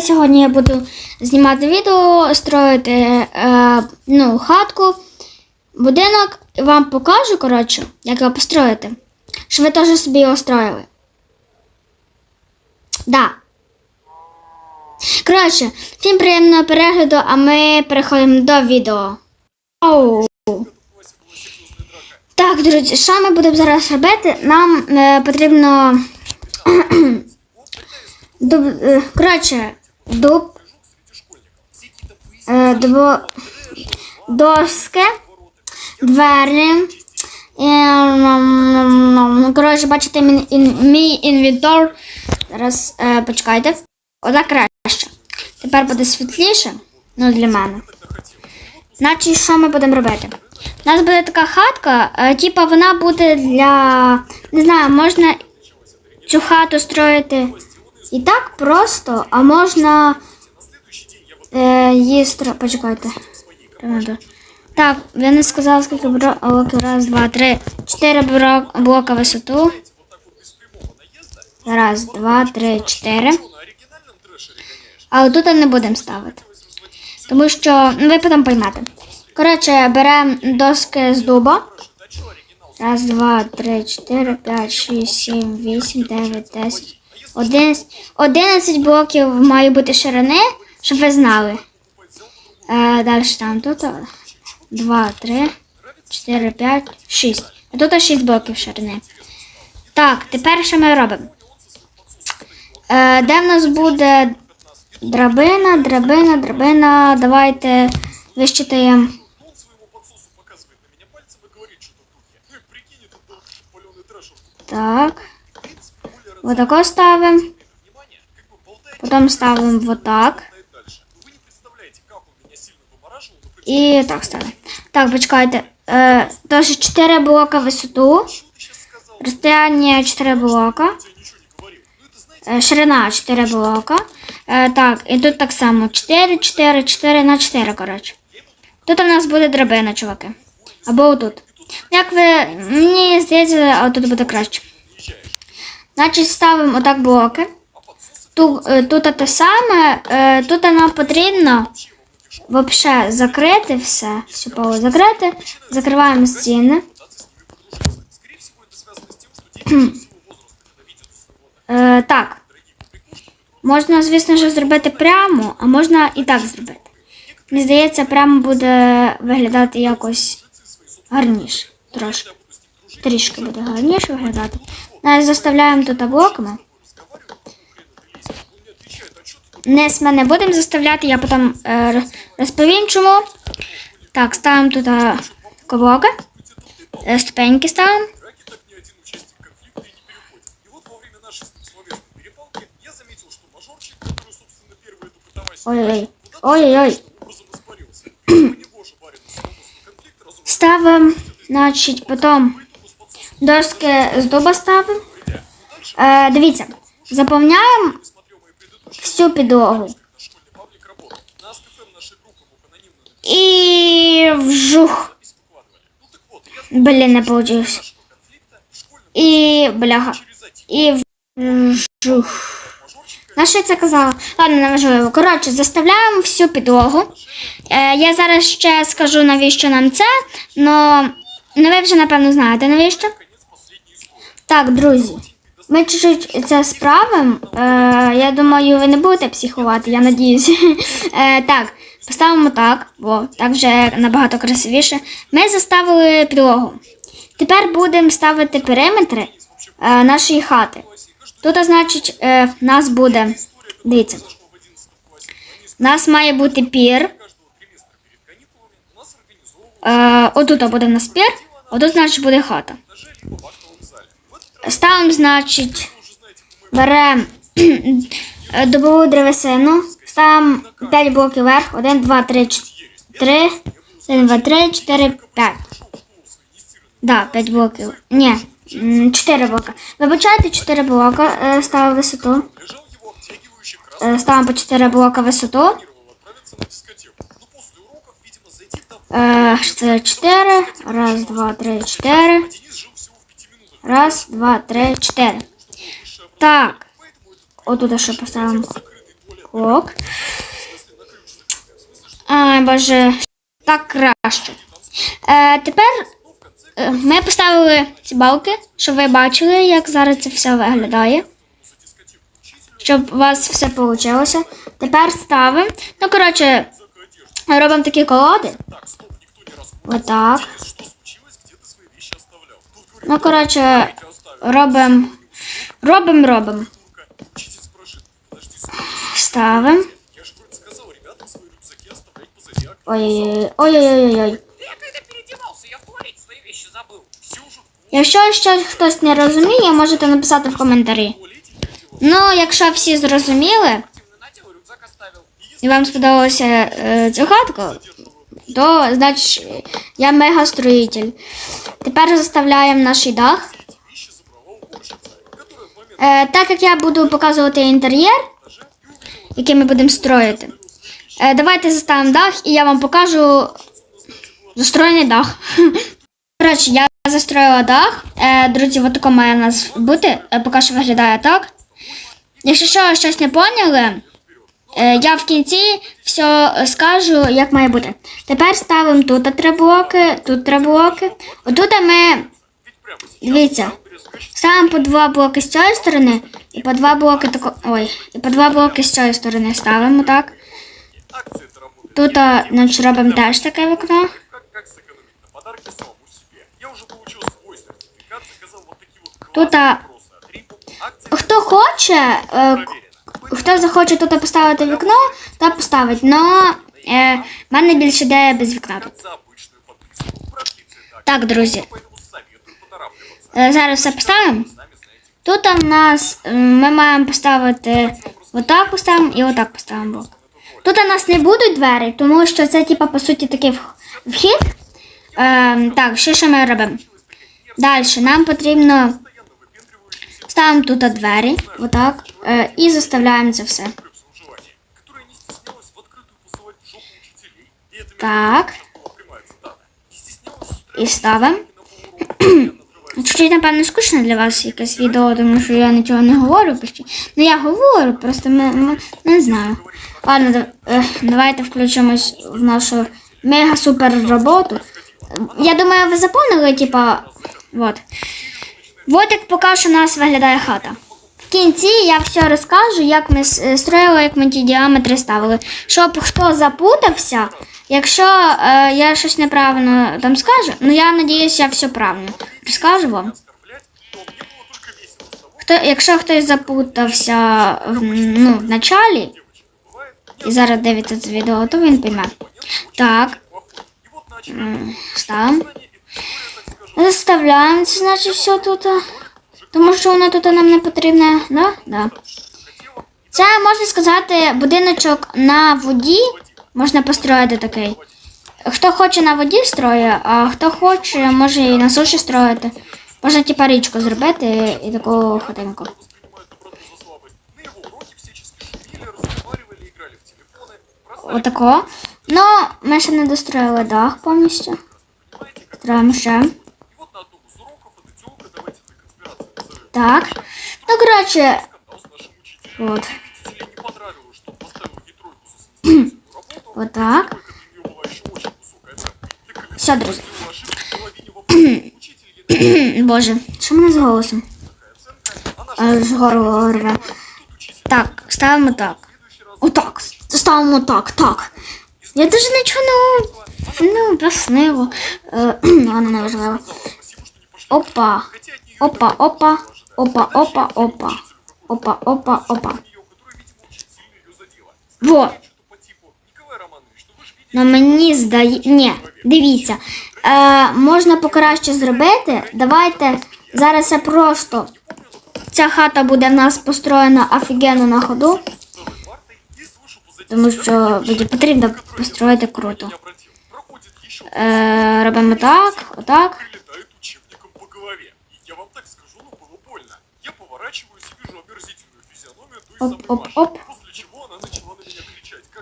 Сьогодні я буду знімати відео, строїти е, ну, хатку, будинок. І Вам покажу, коротше, як його построїти. Щоб ви теж собі його строїли. Да. Коротше, всім приємного перегляду, а ми переходимо до відео. Оу. Так, друзі, що ми будемо зараз робити? Нам е, потрібно. Дуб, е, коротше, дуб, е, дво, доски, двері. Ну, коротше, бачите, мій, ін- мій інвентор. Зараз е, почекайте. Отак краще. Тепер буде світліше, ну для мене. Значить, що ми будемо робити? У нас буде така хатка, е, типа вона буде для. Не знаю, можна цю хату строїти і так просто, а можна е, її. Почекайте. Так, я не сказала, скільки блоків. Раз, два, три, чотири блока висоту. Раз, два, три, чотири. А тут не будемо ставити. Тому що ну, ви потім поймете. Коротше, беремо доски з дуба. Раз, два, три, чотири, п'ять, шість, сім, вісім, дев'ять, десять. Одинадцять. Одинадцять блоків має бути ширини, щоб ви знали. Е, далі там тут. е, Два, три, чотири, п'ять, шість. А тут шість блоків ширини. Так, тепер що ми робимо? Е, де в нас буде драбина, драбина, драбина. Давайте вищитаємо. Он своему подсосу показывает на меня пальцем и говорит что-то в духе. Ну и прикинь, это был паленый трэш. Так. В принципе, более Вот тако ставимо. внимание, как бы болтаете Потім ставимо вот так. и дальше. Но вы не представляете, как он меня сильно вымораживал, но І так ставимо. Так, почекайте. Е, тож 4 блока висоту. что ты сейчас сказал? Розстояння 4 блока. Я ничего не говорил. Ну это знаете, Е, Ширина 4 блока. Е, так, і тут так само 4, 4, 4 на 4, коротше. Тут у нас буде драбина, чуваки. Або отут. Як ви. Мені здається, тут буде краще. Значить, ставимо отак блоки. Тут, е, тут те саме. Е, Тут нам потрібно взагалі закрити все. Всю полу закрити. Закриваємо стіни. Е, так. Можна, звісно ж, зробити прямо, а можна і так зробити. Мені здається, прямо буде виглядати якось гарніше. Трошки. Трішки буде гарніше виглядати. Навіть заставляємо тут блоками. Низ ми не будемо заставляти, я потім е, р- розповім чому. Так, ставимо тут е, блоки. Е, ступеньки ставимо. драки так ни один участник конфликта и не переходит. И вот во время нашей с ним словесной перепалки я заметил, что мажорчик, который, собственно, первый эту катавасию Ой-ой. куда-то Ой-ой-ой. образом испарился. И у него же барин судьбоносный конфликт разум Ставимо, значить, потім доски з дуба ставимо. Е, дивіться, заповняємо смотрел мои предыдущие всю підлогу. на школьный паблик работы. На АСКФМ нашей группы мог анонимно І вжух. запись выкладывали. Ну так вот, я Блін, не получилось. нашего конфликта в школьном І бляха. через один І вжух. мажорчика На що я це казала? Ладно, неважливо. Коротше, заставляємо всю підлогу. Е, я зараз ще скажу, навіщо нам це, але ви вже напевно знаєте навіщо. Так, друзі, ми чуть-чуть це справимо. Е, я думаю, ви не будете психувати, я надіюсь. Е, так, поставимо так, бо так вже набагато красивіше. Ми заставили підлогу. Тепер будемо ставити периметри е, нашої хати. Тут, значить, е, нас буде. Дивіться. У нас має бути пір. у Е, отут буде в нас пір, отут, значить, буде хата. Ставимо, значить, беремо добову древесину, ставимо 5 блоків вверх, 1, 2, 3, 4, 1, 2, 3, 4, 5. Да, 5 блоків. Ні, 4 блока. Вибачайте, 4 блока е, ставимо висоту. Е, Ставимо по 4 блока висоту. планировал отправиться на дискотеку. Но после уроков, видимо, зайти там. Е, Це 4. Раз, два, три, 4. Раз, два, три, чотири. Так. Отут ще поставимо Закрытый. Ай, боже, так краще. Е, тепер е, ми поставили ці балки, щоб ви бачили, як зараз це все виглядає. Щоб у вас все вийшло. Тепер ставимо. Ну, коротше, робимо такі колоди. Отак. Ну, коротше, я оставил. робимо. Ставимо. я же вроде сказал ребятам свои рюкзаки оставлять позади. Ой-ой-ой. Ой-ой-ой. Я когда переодевался, я в туалете свои вещи забыл. Все уже в Якщо ще хтось не розуміє, можете написати в коментарі. Ну, якщо всі зрозуміли і вам сподобалося е, цю хатку, то значить я мега-строїтель. Тепер заставляємо наш дах. Е, так як я буду показувати інтер'єр, який ми будемо строїти. Е, давайте заставимо дах і я вам покажу застроєний дах. Коротше, я застроїла дах. Е, друзі, от тако має у нас бути. Е, поки що виглядає так. Якщо що, щось не поняли, я в кінці все скажу, як має бути. Тепер ставимо тут три блоки, тут три блоки. Отут ми, ведь прямо сейчас дивіться, перескочить ставимо по два блоки з цієї сторони, і по два блоки тако. Ой, і по два блоки з цієї сторони ставимо так. акция это работает. Тут а, значить, робимо теж таке вікно. Как, как сэкономить на подарке самому себе? Я уже получил свой сертификат, заказал вот такие вот Тут, классные а, вопросы от Рипу. Акция Хто хоче, е, проверена. хто захоче тут поставити вікно, то поставить. Но е, в мене більше ідея без вікна тут. За обычную подписку. Братицы, так. Так, друзі, Поэтому советую поторапливаться. е, зараз все поставимо. Сами знаете. Тут у нас е, ми маємо поставити отак поставимо і отак поставимо. блок. Тут у нас не будуть двері, тому що це, типа, по суті, такий вх- вхід. Е, так, що ще ми робимо? Далі нам потрібно Постоянно выпендривающийся ставимо тут двері, отак, е, і заставляємо це все. плюс выживания, которая не стеснялась в открытую посылать в жопу учителей. И это Так. между прочим, была прямая цитата. Не стеснялась І ставимо. на полуроку, постоянно отрываясь Чуть-чуть, напевно, скучно для вас якесь відео, тому що я нічого не говорю почти. Ну я говорю, просто ми, ми- не знаю. Ладно, да- е, давайте включимось в нашу мега-супер роботу. Я думаю, ви заповнили, типа, вот. Вот як поки що у нас виглядає хата. В кінці я все розкажу, як ми е, строїли, як ми ті діаметри ставили. Щоб хто запутався, якщо е, я щось неправильно там скажу, ну я надіюсь, я все правильно розкажу вам. Хто, якщо хтось запутався ну, в началі і зараз дивиться це відео, то він пойме. Так, ставимо. Заставляємо, це значить все тут. Тому що воно тут нам не потрібне. Да? Да. Це можна сказати будиночок на воді. Можна построїти такий. Хто хоче на воді строє, а хто хоче, може і на суші строїти. Можна типа річку зробити і таку хатинку. Отако. Ну, ми ще не достроїли дах повністю. Строїмо ще. тройку за самостоятельную работу. Вот так. Тройка для неё была еще очень высокая оценка. Так как Все, друзі. сделала ошибку в половине вопросов, учитель ей дал Боже, що мене з голосом? такая оценка, она же Аж горло рве. тут учитель Так, ставимо так. в следующий раз Отак. Ставимо так, так. Я даже нічого не ну, пояснила. Е, Ладно, не важливо. спасибо, что не пошли. Опа. Хотя от неё Опа, такого опа. нельзя ожидать. Опа, Она опа, щедро опа. учителю какой-то Опа, опа, опа. неё, которая, видимо, очень сильно её задела. Во. Сказала что-то по типу, Николай Романович, ну вы ж видите, Ну мені здає. Ні, дивіться. Е, можна покраще зробити. Давайте зараз це просто. Ця хата буде в нас построєна офігенно на ходу, целой партой и слышу позади тому себя що девушку, буде потрібно которая построїти внимания круто. не обратил. Проходит еще Е, робимо так, отак. Как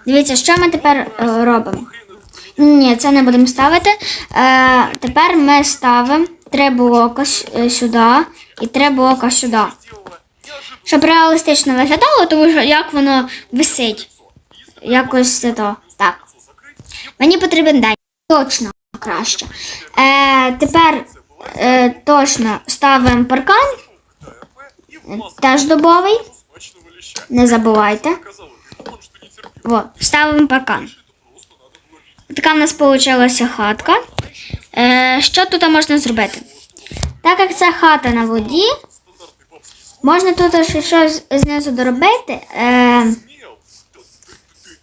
Дивіться, що ми тепер е, робимо. Ні, це не будемо ставити. Е, тепер ми ставимо три блока е, сюди і три блока сюди. Щоб реалістично виглядало, тому що як воно висить. Якось це то. Так. Мені потрібен день. Точно краще. Е, тепер е, точно ставимо паркан. Теж дубовий. Смачного леща. Не забувайте. Казалось, он что не терпел. От, ставимо паркан. Это просто надо было видеть. Така в нас вийшла хатка. Е, що тут можна зробити? Так як це хата на воді, Стандартный бабский можна тут ще щось знизу доробити. Е, смел.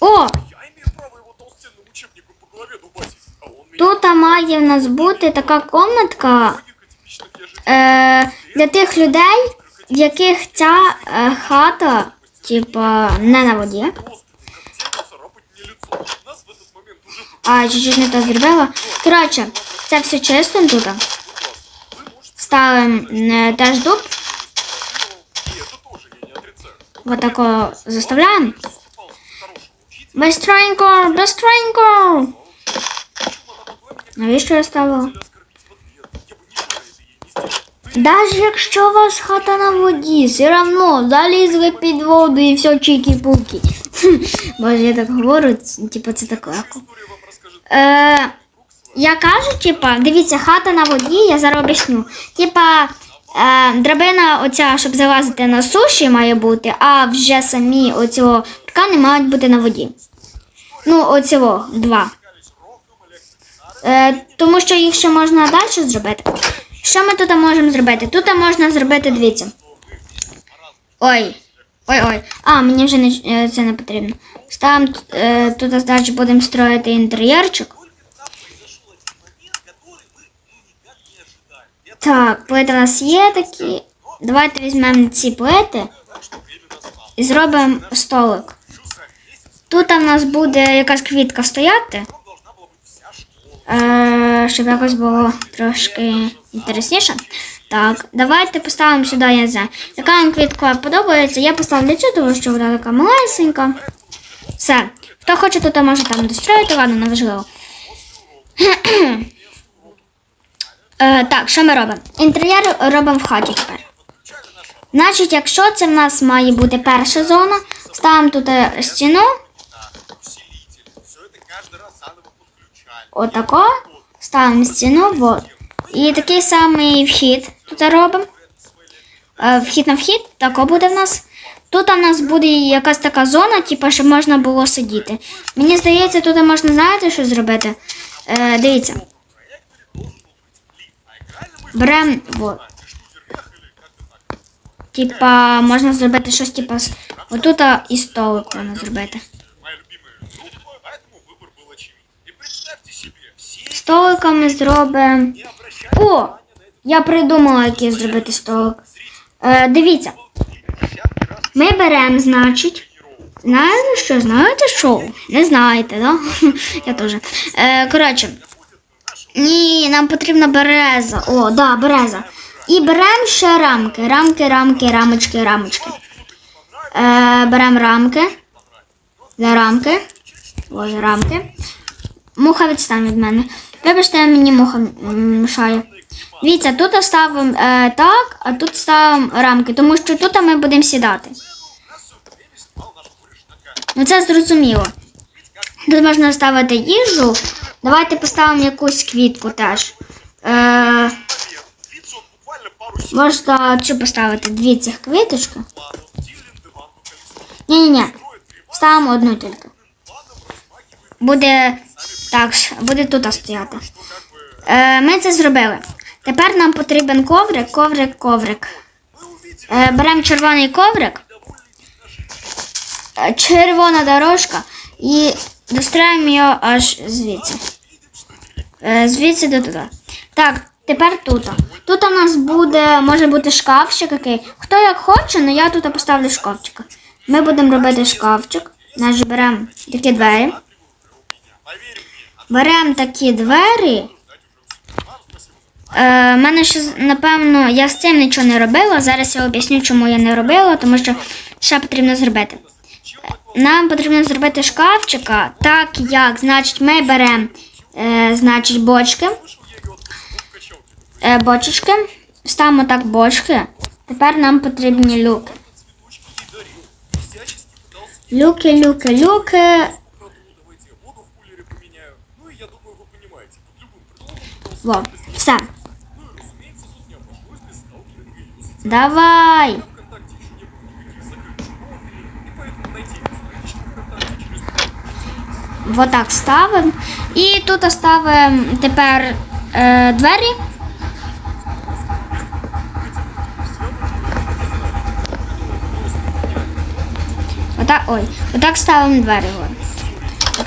о, Я имею право его толстенным учебником по голове дубасить. А он меня тут має в нас бути така комнатка логика типично те же е, для тих людей, в яких ця е, хата, типа, не на воді. родственника тему царапать мне лицо. Нас в этот момент уже А, чуть-чуть не то зробила. Коротше, це все чисто тут. Вы можете Ставимо е, теж дуб. и это тоже я не отрицаю. Вот тако заставляємо. Вступал с хорошего учителя, Быстренько, быстренько. причем она могла меня Навіщо я ставила? Даже якщо у вас хата на воді, все равно залізли під воду і все чики-пуки. Боже, я так говорю, типу це так легко. Е, я кажу, типа, дивіться, хата на воді, я зараз об'ясню. Типа, е, драбина оця, щоб залазити на суші, має бути, а вже самі оцього паркани мають бути на воді. Ну, оцього, два. Е, тому що їх ще можна далі зробити. Що ми тут можемо зробити? Тут можна зробити, дивіться. Ой. Ой, ой. А, мені вже не, е, це не потрібно. Ставимо е, тут далі будемо строїти інтер'єрчик. Так, плити у нас є такі. Давайте візьмемо ці плити і зробимо столик. Тут у нас буде якась квітка стояти. Щоб якось було трошки інтересніше. Так, давайте поставимо сюди, я не знаю. Яка вам квітка подобається, я поставлю цю, тому що вона така малесенька. Все. Хто хоче, тут може там достроїти, ладно, неважливо. Е, так, що ми робимо? Інтер'єр робимо в хаті тепер. Значить, якщо це в нас має бути перша зона, ставимо тут е, стіну, отако, ставимо стіну, вот. І такий самий вхід тут робимо. Е, Вхід на вхід, тако буде в нас. Тут у нас буде якась така зона, типу, щоб можна було сидіти. Мені здається, тут можна, знаєте, що зробити? Е, дивіться. Беремо, вот. Типа, можна зробити щось, типа, отут і столик можна зробити. Все Столика ми зробимо. О! Я придумала, який зробити столик. Е, дивіться. Ми беремо, значить. Знаєте що? Знаєте що? Не знаєте, да? Я теж. Е, коротше. Ні, нам потрібна береза. О, да, береза. І беремо ще рамки. Рамки, рамки, рамочки, рамочки. Е, беремо рамки. За рамки. Боже, рамки. Муха відстань від мене. Вибачте, мені муха мішає. Дивіться, тут ставимо е, так, а тут ставимо рамки, тому що тут ми будемо сідати. Ну це зрозуміло. Тут можна ставити їжу. Давайте поставимо якусь квітку теж. Е, можна цю поставити дві цих квіточки. Ні-ні-ні. Ставимо одну тільки. Буде так, буде тут стояти. Е, ми це зробили. Тепер нам потрібен коврик, коврик, коврик. Е, беремо червоний коврик, е, червона дорожка і достраємо його аж звідси. Е, звідси до туди. Так, тепер тут. Тут у нас буде, може бути шкафчик який. Хто як хоче, але я тут поставлю шкафчика. Ми будемо робити шкафчик. Значить, беремо такі двері. Беремо такі двері. Е, мене ще, напевно, я з цим нічого не робила. Зараз я об'ясню, чому я не робила, тому що ще потрібно зробити. Е, Нам потрібно зробити шкафчика, так як, значить, ми беремо е, значить, бочки. Е, бочечки. Ставимо так бочки. Тепер нам потрібні люки. Люки, люки, люки. ВКонтакте через интернет Вот так ставимо. І тут ставимо тепер е, двері. Отак, ой, отак ставимо двері.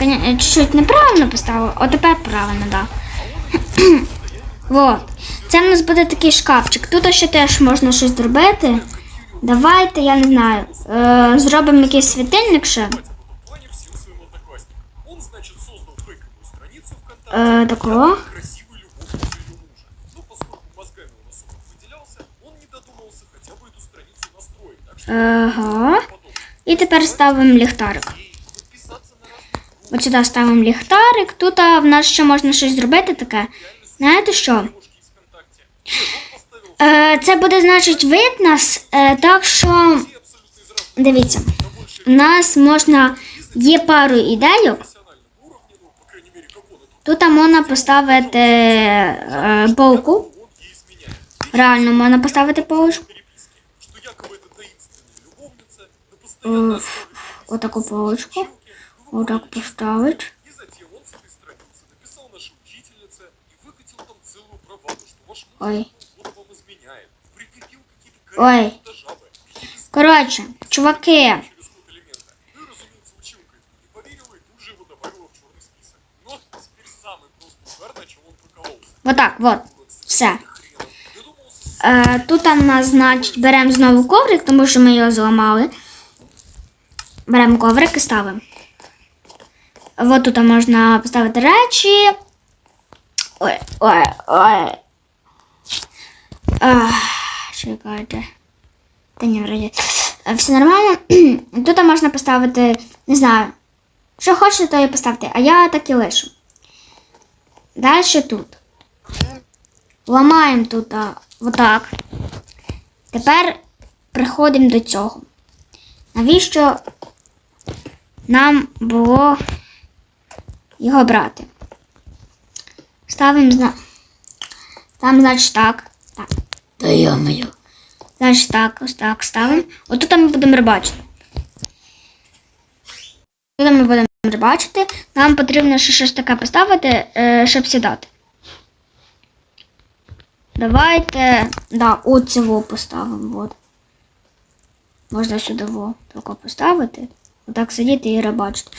Е, чуть-чуть неправильно поставила, а тепер правильно, так. Да. Вот. Це в нас буде такий шкафчик. Тут ще теж можна щось зробити. Давайте, я не знаю, е, зробимо якийсь світильник ще. в этом плане всем своим одноклассникам. Он, значит, создал фейковую страницу ВКонтакте, Э, такого? якобы красивой любовницей ее мужа. Но поскольку мозгами он особо не выделялся, он не додумался хотя бы эту страницу настроить. Так что Ага. потом І тепер ставимо ліхтарик. От сюди ставимо ліхтарик. Тут а, в нас ще можна щось зробити таке. Знаєте що? девушки из ВКонтакте. Нет, он поставил Е, це буде, значить, вид нас, е, так що все абсолютно из разных дивіться, на больше у нас можна є пару ідейок. профессиональном уровне, ну, по крайней мере, как он это Тут можна поставити е, полку. он ей изменяет. Реально можна поставити полочку. переписки, что якобы это таинственная любовница, но постоянно Э, ставит вот такую полочку. ссылки, ну, Отак выводит поставити. И затем он с этой страницы написал нашей учительнице и выкатил там целую браваду, что ваш муж Ой. вот вам изменяет. Прикрепил какие-то Ой. карикатуры жабы, какие-то Коротше, чуваки, через код элемента. Ну и, разумеется, училка этому не поверила и тут же его добавила в черный список. Но теперь самый просто угар, на чем он прокололся. отак, от. Все. Хреном. Додумался Е, тут у нас, значить, беремо знову коврик, тому що ми його зламали. Беремо коврик і ставимо. От тут можна поставити речі. Ой, ой, ой. Ах, чекайте. Та ні, вроді. Е, Все нормально. Тут можна поставити, не знаю, що хочете, то і поставте, а я так і лишу. Далі тут. Ламаємо тут а, отак. Тепер приходимо до цього. Навіщо нам було його брати? Ставимо зна... Там, значить, так. Так. Та йо-моє. Значить, так, ось так ставимо. Отут ми будемо рибачити. Тут ми будемо рибачити. Нам потрібно ще щось таке поставити, е, щоб сідати. Давайте, да, оцього поставимо. От. Можна сюди во тако поставити. Отак сидіти і рибачити.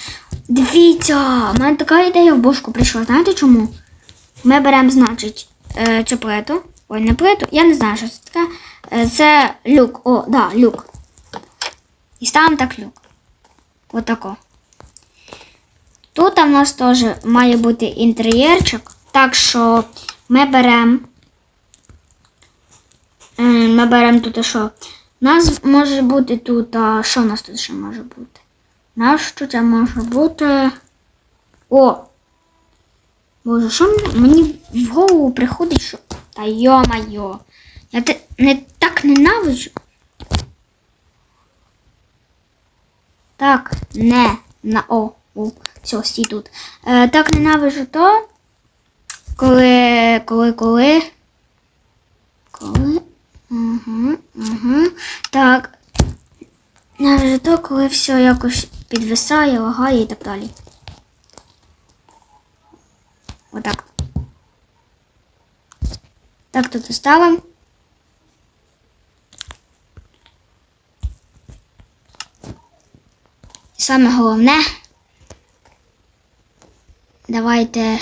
Дивіться, у мене така ідея в бошку прийшла. Знаєте чому? Ми беремо, значить, е, цю плиту. Ой, не плиту, я не знаю, що це таке. Е, Це люк. О, да, люк. І ставимо так люк. Отако. Тут у нас теж має бути інтер'єрчик. Так що ми беремо. Е, Ми беремо тут що? У нас може бути тут. А що у нас тут ще може бути? Нас тут може бути. О! Боже, що мені- в голову приходить, що. Та йо-майо. Я те не так ненавиджу. Так, не на о. О, все, стій тут. Е, так ненавиджу то. Коли, коли, коли. Коли. Угу, угу. Так. Навіть то, коли все якось підвисає, лагає і так далі. Отак. Так тут оставимо. І саме головне. Давайте.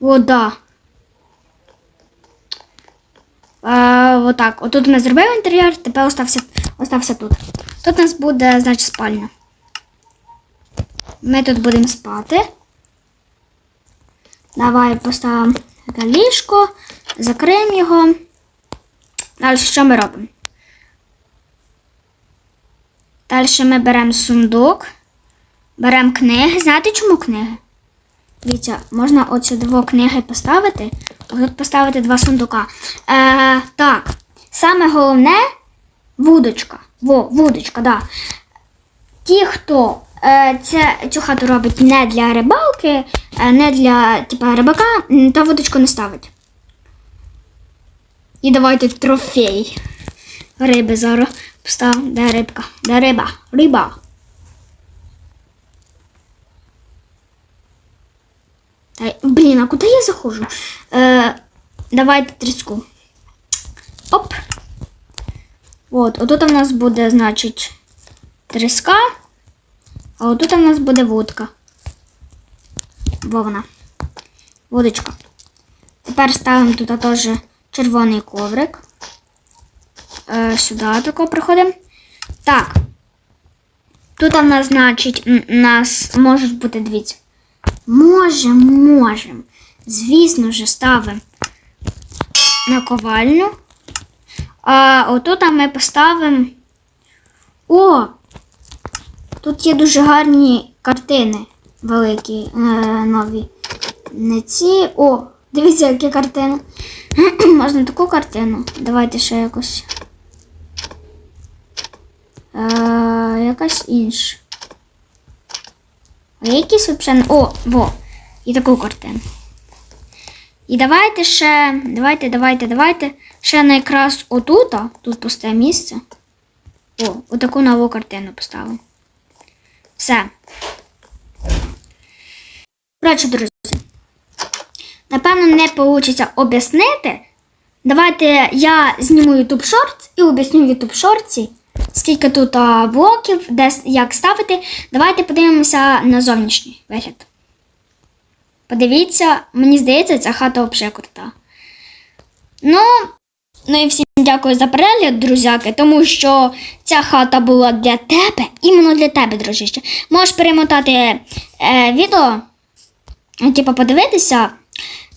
О, да. Е, отак. Отут ми зробили інтер'єр, тепер остався, остався тут. Тут у нас буде, значить, спальня. Ми тут будемо спати. Давай поставимо ліжко, закриємо його. Далі що ми робимо? Далі ми беремо сундук, беремо книги. Знаєте, чому книги? Дивіться, можна оці дві книги поставити, тут поставити два сундука. Е, так, саме головне вудочка. Во, вудочка, да. Ті, хто е, це, цю хату робить не для рибалки, е, не для типа, рибака, то вудочку не ставить. І давайте трофей. Риби зараз постав. Де рибка? Де риба? Риба. Та, блін, а куди я заходжу? Е, давайте тріску. От, отут у нас буде, значить, тріска, а отут у нас буде вудка. Вовна. Вудочка. Тепер ставимо тут теж червоний коврик. Е, сюди тако приходимо. Так. Тут у нас, значить, у нас можуть бути дивіться. Можемо, можемо. Звісно ж, ставимо наковальню. А отут ми поставимо. О! Тут є дуже гарні картини великі, е, нові. Не ці. О, дивіться, які картини. Можна таку картину. Давайте ще якось. Е, якась інша. А якісь взагалі. О, во! І таку картину. І давайте ще. Давайте, давайте, давайте. Ще на якраз отута, тут пусте місце. О, отаку нову картину поставимо. Все. Коротше, друзі. Напевно, не вийде об'яснити. Давайте я зніму YouTube Shorts і об'ясню в YouTube Shorts, скільки тут блоків, де як ставити. Давайте подивимося на зовнішній вигляд. Подивіться, мені здається, ця хата крута. Ну, ну і всім дякую за перегляд, друзяки, тому що ця хата була для тебе, іменно для тебе, дружище. Можеш перемотати е, відео, типу, подивитися.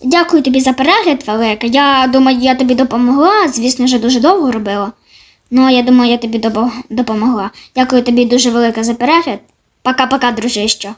Дякую тобі за перегляд, велике. Я думаю, я тобі допомогла. Звісно, вже дуже довго робила. Ну, я думаю, я тобі допомогла. Дякую тобі дуже велике за перегляд. Пока-пока, дружище.